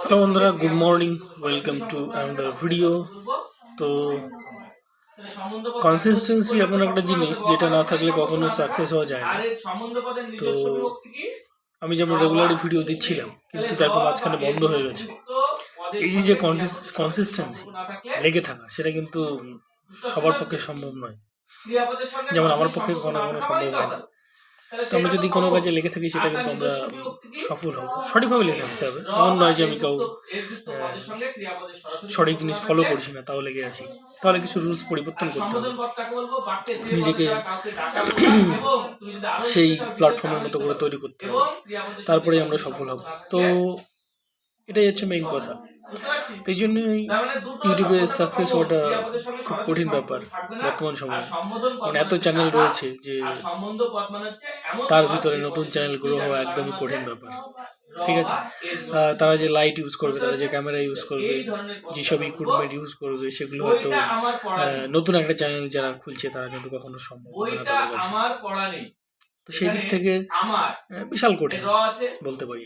Hello বন্ধুরা good morning welcome to another video তো consistency এমন একটা জিনিস যেটা না থাকলে কখনো সাকসেস হওয়া যায় না। কি আমি যেমন রেগুলারই ভিডিও দিচ্ছিলাম, কিন্তু দেখো মাঝখানে বন্ধ হয়ে গেছে। এই যে কনসিস্টেন্সি লেগে থাকা, সেটা কিন্তু সবার পক্ষে সম্ভব নয়। যেমন আমার পক্ষে কখনো কখনো সম্ভব হয় না। তো আমরা যদি কোনো কাজে লেগে থাকি সেটা কিন্তু আমরা সফল হব। সঠিকভাবে লেগে থাকতে হবে। এমন নয় যে আমি কাউ সঠিক জিনিস ফলো করছি না তাও লেগে আছি। তাহলে কিছু রুলস পরিবর্তন করতে হবে। নিজেকে সেই প্ল্যাটফর্মের মতো করে তৈরি করতে হবে। তারপরে আমরা সফল হব। তো এটাই হচ্ছে মেইন কথা। এই জন্যই ইউটিউবে সাকসেস হওয়াটা খুব কঠিন ব্যাপার বর্তমান সময়ে। কারণ এত চ্যানেল রয়েছে যে তার ভিতরে নতুন চ্যানেল গ্রো হওয়া একদমই কঠিন ব্যাপার। ঠিক আছে? তারা যে লাইট ইউজ করবে তারা যে ক্যামেরা ইউজ করবে যেসব ইকুইপমেন্ট ইউজ করবে সেগুলো হয়তো নতুন একটা চ্যানেল যারা খুলছে তারা কিন্তু কখনো সম্ভব না তাদের কাছে। তো সেই দিক থেকে বিশাল কঠিন বলতে পারি।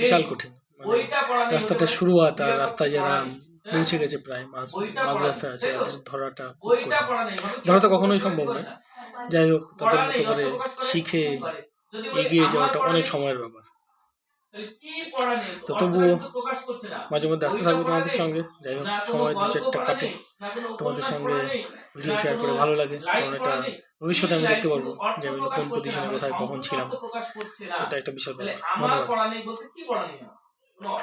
বিশাল কঠিন। মানে রাস্তাটা শুরু হয় তার রাস্তায় যারা পৌঁছে গেছে প্রায় মাঝ মাঝ রাস্তায় আছে তাদের ধরাটা ধরা তো কখনোই সম্ভব নয় যাই হোক তাদের মতো করে শিখে এগিয়ে যাওয়াটা অনেক সময়ের ব্যাপার? তো তবুও। মাঝে মধ্যে আসতে থাকব তোমাদের সঙ্গে যাই হোক সময় দু চারটা কাটে তোমাদের সঙ্গে ভিডিও শেয়ার করে ভালো লাগে কারণ এটা ভবিষ্যতে আমি দেখতে পারব যে আমি কোন করছে না, পজিশনে মানে কোথায় কখন ছিলাম। এটা একটা বিশাল ব্যাপার ধন্যবাদ No.